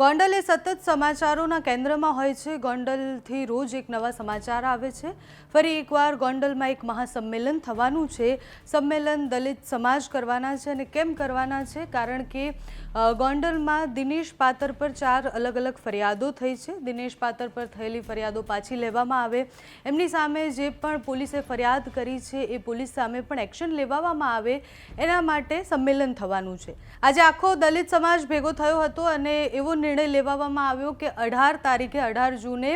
ગોંડલ એ સતત સમાચારોના કેન્દ્રમાં હોય છે. ગોંડલથી રોજ એક નવા સમાચાર આવે છે. ફરી એકવાર ગોંડલમાં એક મહાસંમેલન થવાનું છે. સંમેલન દલિત સમાજ કરવાના છે અને કેમ કરવાના છે? કારણ કે ગોંડલમાં દિનેશ પાત્ર પર ચાર અલગ અલગ ફરિયાદો થઈ છે. દિનેશ પાત્ર પર થયેલી ફરિયાદો પાછી લેવામાં આવે. એમની સામે જે પણ પોલીસે ફરિયાદ કરી છે એ પોલીસ સામે પણ એક્શન લેવામાં આવે. એના માટે સંમેલન થવાનું છે. આજે આખો દલિત સમાજ ભેગો થયો હતો અને એવો નિર્ણય લેવામાં આવ્યો કે અઢાર તારીખે અઢાર જૂને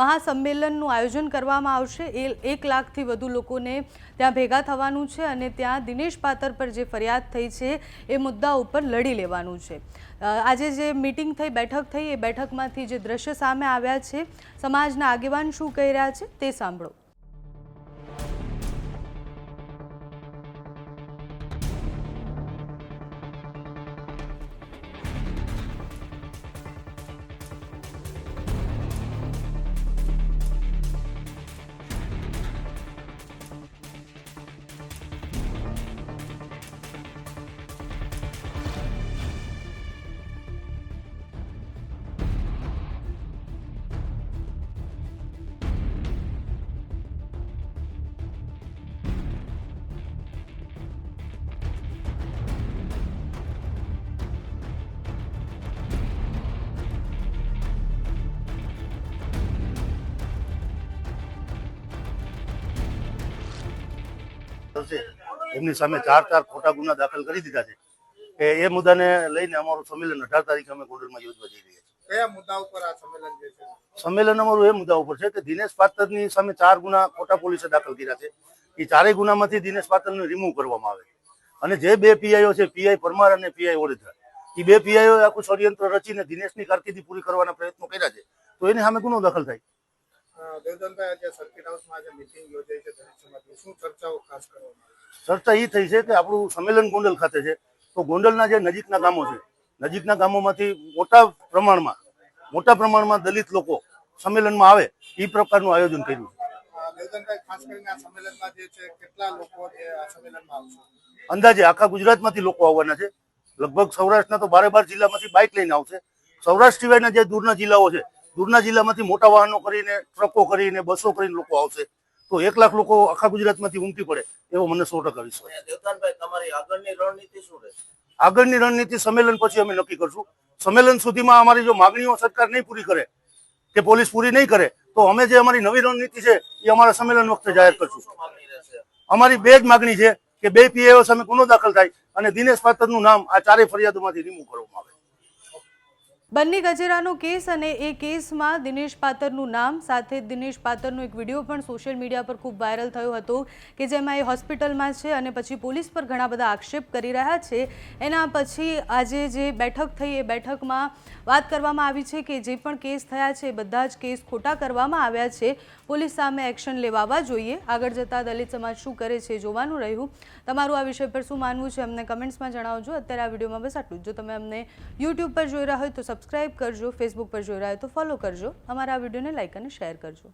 મહાસંમેલનનું આયોજન કરવામાં આવશે. એ એક લાખથી વધુ લોકોને ત્યાં ભેગા થવાનું છે અને ત્યાં દિનેશ પાત્ર પર જે ફરિયાદ થઈ છે એ મુદ્દા ઉપર લડી લેવાનું છે. આજે જે મિટિંગ થઈ, બેઠક થઈ, એ બેઠકમાંથી જે દ્રશ્ય સામે આવ્યા છે, સમાજના આગેવાન શું કહી રહ્યા છે તે સાંભળો. છે. એમની સામે ચાર ચાર ખોટા ગુના દાખલ કરી દીધા છે. કે એ મુદ્દાને લઈને અમારું સંમેલન અઢાર તારીખે અમે ગોંડલમાં યોજવા જઈ રહ્યા છીએ. કયા મુદ્દા ઉપર આ સંમેલન જે છે? સંમેલન અમારું એ મુદ્દા ઉપર છે કે દિનેશ પાત્રની સામે ચાર ગુના ખોટા પોલીસે દાખલ કર્યા છે. એ ચારેય ગુનામાંથી દિનેશ પાત્રને રિમૂવ કરવામાં આવે. અને જે બે પીઆઈઓ છે પીઆઈ પરમાર અને પીઆઈ ઓડેદરા એ બે પીઆઈઓ આખું ષડયંત્ર રચીને દિનેશની કારકિર્દી પૂરી કરવાના પ્રયત્નો કર્યા છે. તો એની સામે ગુનો દાખલ થાય. દેવદનભાઈ આજે સર્કિટ હાઉસમાં આજે મિટિંગ યોજાઈ છે દલિત સમાજની. શું ચર્ચાઓ ખાસ કરવામાં ચર્ચા એ થઈ છે કે આપણું સંમેલન ગોંડલ ખાતે છે. તો ગોંડલના જે નજીકના ગામો છે નજીકના ગામોમાંથી મોટા પ્રમાણમાં મોટા પ્રમાણમાં દલિત લોકો સંમેલનમાં આવે એ પ્રકારનું આયોજન કર્યું છે. અંદાજે આખા ગુજરાતમાંથી લોકો આવવાના છે. લગભગ સૌરાષ્ટ્રના તો બારે બાર જિલ્લામાંથી બાઇક લઈને આવશે. સૌરાષ્ટ્ર સિવાયના જે દૂરના જિલ્લાઓ છે દૂરના જિલ્લામાંથી મોટા વાહનો કરીને ટ્રકો કરીને બસો કરીને લોકો આવશે. તો એક લાખ લોકો આખા ગુજરાતમાંથી ઉમટી પડે એવો મને સો ટકા વિશ્વાસ. તમારી આગળની રણનીતિ શું રહેશે? આગળની રણનીતિ સંમેલન પછી અમે નક્કી કરશું. સંમેલન સુધીમાં અમારી જો માગણીઓ સરકાર નહીં પૂરી કરે કે પોલીસ પૂરી નહીં કરે તો અમે જે અમારી નવી રણનીતિ છે એ અમારા સંમેલન વખતે જાહેર કરશું. અમારી બે જ માગણી છે કે બે પીએઓ સામે ગુનો દાખલ થાય અને દિનેશ પાત્રનું નામ આ ચારેય ફરિયાદોમાંથી રિમૂવ કરવામાં આવે. બંને ગજેરાનો કેસ અને એ કેસમાં દિનેશ પાતરનું નામ, સાથે દિનેશ પાતરનો એક વીડિયો પણ સોશિયલ મીડિયા પર ખૂબ વાયરલ થયો હતો કે જેમાં એ હોસ્પિટલમાં છે અને પછી પોલીસ પર ઘણા બધા આક્ષેપ કરી રહ્યા છે. એના પછી આજે જે બેઠક થઈ એ બેઠકમાં વાત કરવામાં આવી છે કે જે પણ કેસ થયા છે બધા જ કેસ ખોટા કરવામાં આવ્યા છે. પોલીસ સામે એક્શન લેવાવા જોઈએ. આગળ જતાં દલિત સમાજ શું કરે છે જોવાનું રહ્યું. તમારું આ વિષય પર શું માનવું છે અમને કમેન્ટ્સમાં જણાવજો. અત્યારે આ વિડીયોમાં બસ આટલું જ. જો તમે અમને યુટ્યુબ પર જોઈ રહ્યા હોય તો સબસ્ક્રાઇબ કરજો ફેસબુક પર જોઈ રહ્યા હોય તો ફોલો કરજો. અમારા આ વિડીયોને લાઇક અને શેર કરજો.